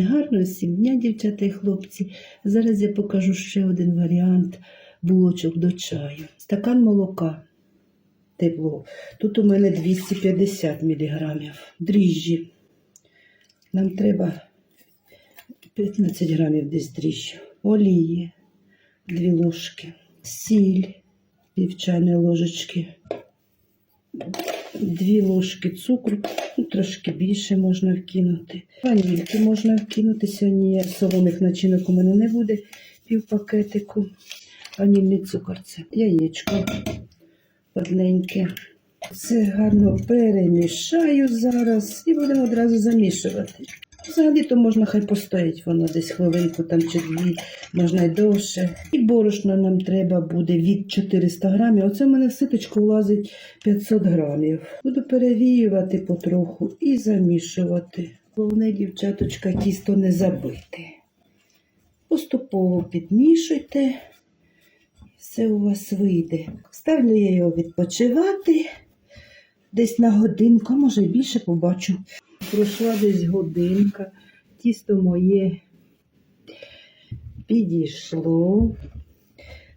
Гарного всім дня, дівчата і хлопці. Зараз я покажу ще один варіант булочок до чаю. Стакан молока. Тепло. Тут у мене 250 мг. Дріжджі. Нам треба 15 грамів десь дріжджі. Олії, 2 ложки. Сіль, пів ложечки. Дві ложки цукру, ну, трошки більше можна вкинути. Ванільки можна вкинути. Сьогодні солоних начинок у мене не буде. Пів пакетику. Ванільний цукор це яєчко одненьке. Це гарно перемішаю зараз і будемо одразу замішувати. Взагалі то можна хай постоять воно десь хвилинку там чи дві, можна й довше. І борошна нам треба буде від 400 грамів. Оце в мене в ситочку влазить 500 грамів. Буду перевіювати потроху і замішувати. Головне, дівчаточка, тісто не забити. Поступово підмішуйте. Все у вас вийде. Ставлю я його відпочивати. Десь на годинку, може більше побачу. Пройшла десь годинка. Тісто моє підійшло.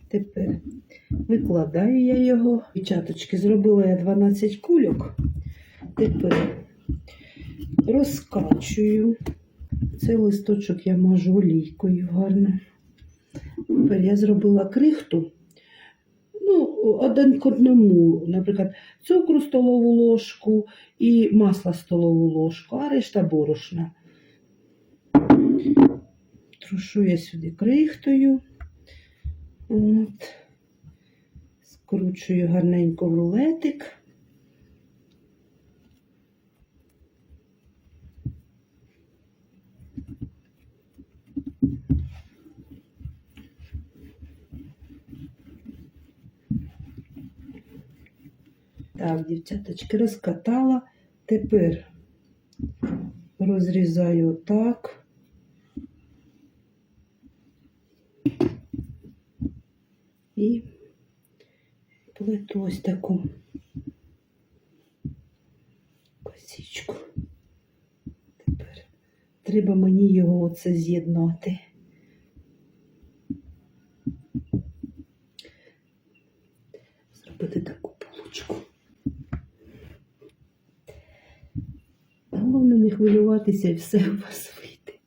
Тепер викладаю я його. Дівчаточки, зробила я 12 кульок. Тепер розкачую. Цей листочок я мажу олійкою гарно. Тепер я зробила крихту. Один к одному, наприклад, цукру столову ложку і масла столову ложку, а решта борошна. Трушу я сюди крихтою. От. Скручую гарненько рулетик. Так, дівчаточки, розкатала. Тепер розрізаю отак. І плету ось таку косичку. Тепер треба мені його оце з'єднати. Зробити таку полочку. Головне не хвилюватися і все у вас вийде.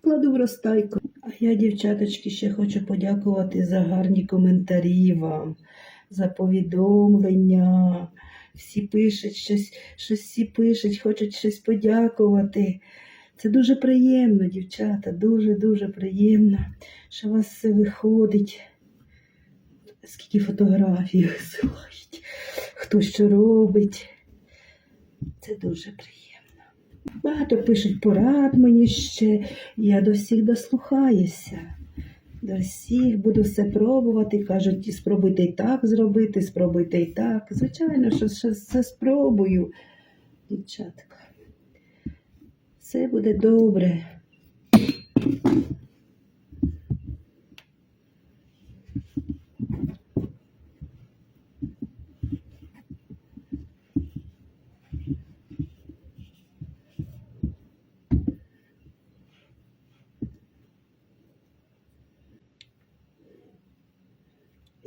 Кладу в розтайку. А я, дівчаточки, ще хочу подякувати за гарні коментарі вам, за повідомлення. Всі пишуть щось, щось всі пишуть, хочуть щось подякувати. Це дуже приємно, дівчата, дуже-дуже приємно, що у вас все виходить. Скільки фотографій висилають, хто що робить. Це дуже приємно. Багато пишуть порад мені ще. Я до всіх дослухаюся. До всіх буду все пробувати. Кажуть, спробуйте і так зробити, спробуйте і так. Звичайно, що все спробую, дівчатка. Все буде добре.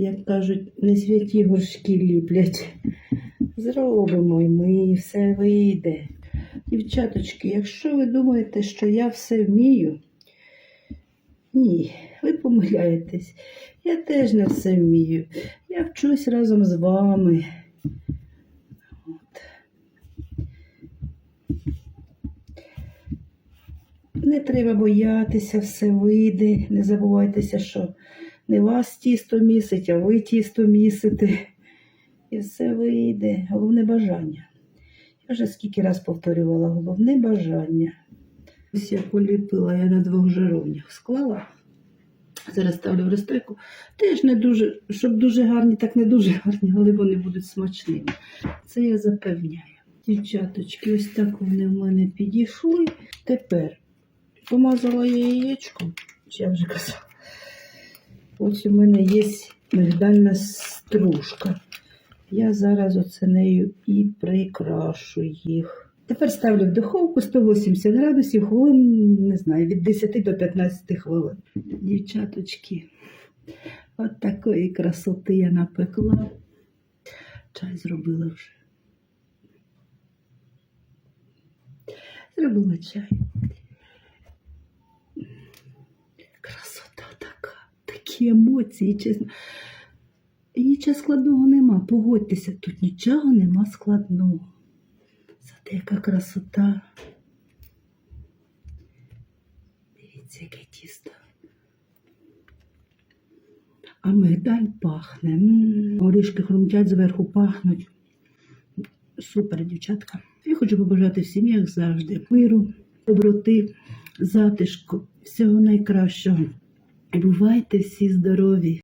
Як кажуть, не святі горшки ліплять. Зробимо і ми, все вийде. Дівчаточки, якщо ви думаєте, що я все вмію, ні, ви помиляєтесь. Я теж не все вмію. Я вчусь разом з вами. От. Не треба боятися, все вийде. Не забувайтеся, що не вас тісто місить, а ви тісто місите. І все вийде. Головне бажання. Я вже скільки раз повторювала, головне бажання. Ось я поліпила, я на двох жаровнях склала. Зараз ставлю в розтойку. Теж не дуже, щоб дуже гарні, так не дуже гарні, але вони будуть смачними. Це я запевняю. Дівчаточки, ось так вони в мене підійшли. Тепер помазала я яєчком, чи я вже казала. Ось у мене є мигдальна стружка. Я зараз оце нею і прикрашу їх. Тепер ставлю в духовку 180 градусів, хвилин, не знаю, від 10 до 15 хвилин. Дівчаточки, от такої красоти я напекла. Чай зробила вже. Зробила чай. Красота така, такі емоції, чесно. Нічого складного нема. Погодьтеся, тут нічого нема складного. Зате яка красота. Дивіться, яке тісто. А мигдаль пахне. М, Орішки хрумтять зверху пахнуть. Супер, дівчатка. Я хочу побажати всім, як завжди, миру, доброти, затишку, всього найкращого. Бувайте всі здорові!